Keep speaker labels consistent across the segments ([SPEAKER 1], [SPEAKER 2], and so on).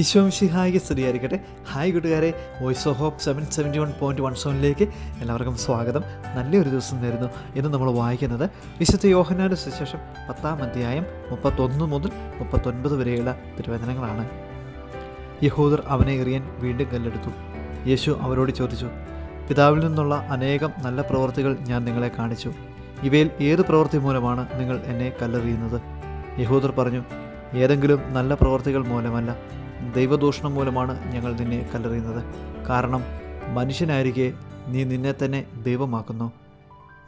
[SPEAKER 1] ഈശോംഷിഹായിക്ക് സ്തുതിയായിരിക്കട്ടെ. ഹായ് കൂട്ടുകാരെ. Voice of hope seven seventy one point one സെവനിലേക്ക് എല്ലാവർക്കും സ്വാഗതം. നല്ലൊരു ദിവസം നേരുന്നു ഇന്ന് നമ്മൾ വായിക്കുന്നത് വിശുദ്ധ യോഹനാന്റെ സുശേഷം പത്താം അധ്യായം മുപ്പത്തൊന്ന് മുതൽ മുപ്പത്തൊൻപത് വരെയുള്ള തിരുവചനങ്ങളാണ്. യഹൂദർ അവനെ എറിയാൻ വീണ്ടും കല്ലെടുത്തു. യേശു അവരോട് ചോദിച്ചു പിതാവിൽ നിന്നുള്ള അനേകം നല്ല പ്രവൃത്തികൾ ഞാൻ നിങ്ങളെ കാണിച്ചു. ഇവയിൽ ഏത് പ്രവൃത്തി മൂലമാണ് നിങ്ങൾ എന്നെ കല്ലെറിയുന്നത്? യഹൂദർ പറഞ്ഞു ഏതെങ്കിലും നല്ല പ്രവൃത്തികൾ മൂലമല്ല. ദൈവദൂഷണം മൂലമാണ് ഞങ്ങൾ നിന്നെ കല്ലെറിയുന്നത്. കാരണം മനുഷ്യനായിരിക്കെ നീ നിന്നെ തന്നെ ദൈവമാക്കുന്നു.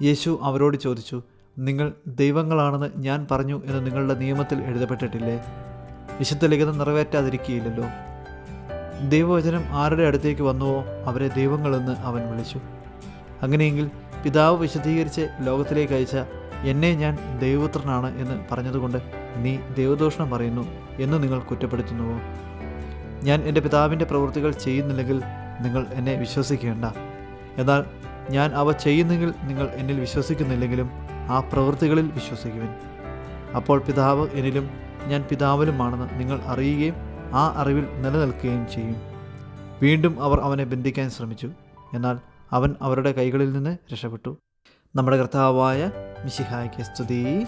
[SPEAKER 1] യേശു അവരോട് ചോദിച്ചു നിങ്ങൾ ദൈവങ്ങളാണെന്ന് ഞാൻ പറഞ്ഞു എന്ന് നിങ്ങളുടെ നിയമത്തിൽ എഴുതപ്പെട്ടിട്ടില്ലേ? വിശുദ്ധ ലിഖിതം നിറവേറ്റാതിരിക്കുകയില്ലല്ലോ ദൈവവചനം ആരുടെ അടുത്തേക്ക് വന്നുവോ അവരെ ദൈവങ്ങളെന്ന് അവൻ വിളിച്ചു. അങ്ങനെയെങ്കിൽ പിതാവ് വിശദീകരിച്ച് ലോകത്തിലേക്ക് അയച്ച എന്നെ ഞാൻ ദൈവപുത്രനാണ് എന്ന് പറഞ്ഞതുകൊണ്ട് നീ ദൈവദോഷണം പറയുന്നു എന്ന് നിങ്ങൾ കുറ്റപ്പെടുത്തുന്നുവോ? ഞാൻ എന്റെ പിതാവിന്റെ പ്രവൃത്തികൾ ചെയ്യുന്നില്ലെങ്കിൽ നിങ്ങൾ എന്നെ വിശ്വസിക്കേണ്ട. എന്നാൽ ഞാൻ അവ ചെയ്യുന്നെങ്കിൽ നിങ്ങൾ എന്നിൽ വിശ്വസിക്കുന്നില്ലെങ്കിലും ആ പ്രവൃത്തികളിൽ വിശ്വസിക്കുവിൻ. അപ്പോൾ പിതാവ് എന്നിലും ഞാൻ പിതാവിലുമാണെന്ന് നിങ്ങൾ അറിയുകയും ആ അറിവിൽ നിലനിൽക്കുകയും ചെയ്യും. വീണ്ടും അവർ അവനെ ബന്ധിക്കാൻ ശ്രമിച്ചു. എന്നാൽ അവൻ അവരുടെ കൈകളിൽ നിന്ന് രക്ഷപ്പെട്ടു. നമ്മുടെ കർത്താവായ മിശിഹായ്ക്ക് സ്തുതി.